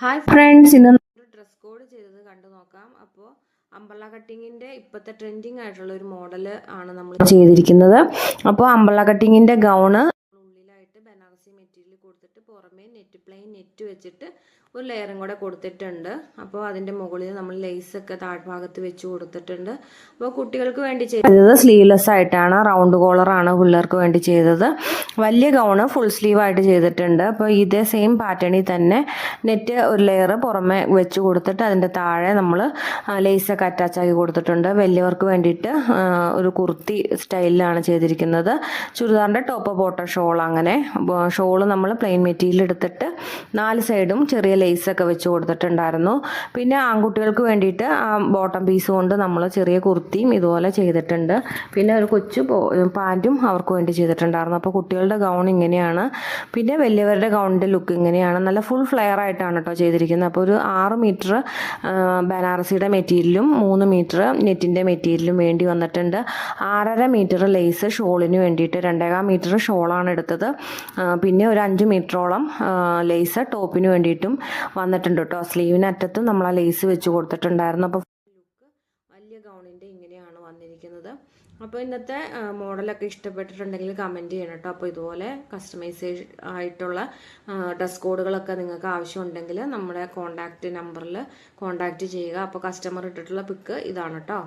Hi friends ഇന്ന് dress code ചെയ്തത് കണ്ടു നോക്കാം. അപ്പോൾ അമ്പള കട്ടിങ്ങിന്റെ ഇപ്പോഴത്തെ ട്രെൻഡിങ് ആയിട്ടുള്ള ഒരു മോഡൽ ആണ് നമ്മൾ ചെയ്തിരിക്കുന്നത്. അപ്പോൾ അമ്പള കട്ടിങ്ങിന്റെ ഗൗണ് ബനാറസി മെറ്റീരിയൽ കൊടുത്തിട്ട് പുറമേ നെറ്റ് പ്ലെയിൻ നെറ്റ് വെച്ചിട്ട് ഒരു ലെയറും കൂടെ കൊടുത്തിട്ടുണ്ട്. അപ്പോൾ അതിന്റെ മുകളിൽ നമ്മൾ ലേസൊക്കെ താഴ്ഭാഗത്ത് വെച്ച് കൊടുത്തിട്ടുണ്ട്. അപ്പോൾ കുട്ടികൾക്ക് വേണ്ടി ചെയ്തത് സ്ലീവ്ലെസ് ആയിട്ടാണ് റൗണ്ട് കോളറാണ് പിള്ളേർക്ക് വേണ്ടി ചെയ്തത്. വലിയ ഗൗണ് ഫുൾ സ്ലീവ് ആയിട്ട് ചെയ്തിട്ടുണ്ട്. അപ്പോൾ ഇതേ സെയിം പാറ്റേണിൽ തന്നെ നെറ്റ് ഒരു ലെയർ പുറമെ വെച്ച് കൊടുത്തിട്ട് അതിന്റെ താഴെ നമ്മൾ ലേസൊക്കെ അറ്റാച്ച് ആക്കി കൊടുത്തിട്ടുണ്ട്. വലിയവർക്ക് വേണ്ടിയിട്ട് ഒരു കുർത്തി സ്റ്റൈലിലാണ് ചെയ്തിരിക്കുന്നത്. ചുരിദാറിന്റെ ടോപ്പ് ബോട്ടം ഷോൾ അങ്ങനെ ഷോൾ നമ്മൾ പ്ലെയിൻ മെറ്റീരിയൽ എടുത്തിട്ട് നാല് സൈഡും ചെറിയ ലേസൊക്കെ വെച്ച് കൊടുത്തിട്ടുണ്ടായിരുന്നു. പിന്നെ ആൺകുട്ടികൾക്ക് വേണ്ടിയിട്ട് ആ ബോട്ടം പീസ് കൊണ്ട് നമ്മൾ ചെറിയ കുർത്തിയും ഇതുപോലെ ചെയ്തിട്ടുണ്ട്. പിന്നെ ഒരു കൊച്ചു പാന്റും അവർക്ക് വേണ്ടി ചെയ്തിട്ടുണ്ടായിരുന്നു. അപ്പോൾ കുട്ടികളുടെ ഗൗൺ ഇങ്ങനെയാണ്. പിന്നെ വലിയവരുടെ ഗൗണിന്റെ ലുക്ക് ഇങ്ങനെയാണ്. നല്ല ഫുൾ ഫ്ലെയർ ആയിട്ടാണ് കേട്ടോ ചെയ്തിരിക്കുന്നത്. അപ്പോൾ ഒരു ആറ് മീറ്റർ ബനാറസിയുടെ മെറ്റീരിയലും മൂന്ന് മീറ്റർ നെറ്റിന്റെ മെറ്റീരിയലും വേണ്ടി വന്നിട്ടുണ്ട്. ആറര മീറ്റർ ലേസ് ഷോളിന് വേണ്ടിയിട്ട് രണ്ടേകാൽ മീറ്റർ ഷോളാണ് എടുത്തത്. പിന്നെ ഒരു അഞ്ച് മീറ്ററോളം ലേസ് ടോപ്പിന് വേണ്ടിയിട്ടും വന്നിട്ടുണ്ട് കേട്ടോ സ്ലീവിന് അറ്റത്തും നമ്മൾ ആ ലേസ് വെച്ച് കൊടുത്തിട്ടുണ്ടായിരുന്നു. അപ്പോൾ വലിയ ഗൗണിന്റെ ഇങ്ങനെയാണ് വന്നിരിക്കുന്നത്. അപ്പോൾ ഇന്നത്തെ മോഡലൊക്കെ ഇഷ്ടപ്പെട്ടിട്ടുണ്ടെങ്കിൽ കമന്റ് ചെയ്യണം കേട്ടോ അപ്പോൾ ഇതുപോലെ കസ്റ്റമൈസ് ആയിട്ടുള്ള ഡ്രസ് കോഡുകളൊക്കെ നിങ്ങൾക്ക് ആവശ്യമുണ്ടെങ്കിൽ നമ്മുടെ കോൺടാക്റ്റ് നമ്പറിൽ കോൺടാക്റ്റ് ചെയ്യുക. അപ്പോൾ കസ്റ്റമർ ഇട്ടിട്ടുള്ള പിക്ക് ഇതാണ് കേട്ടോ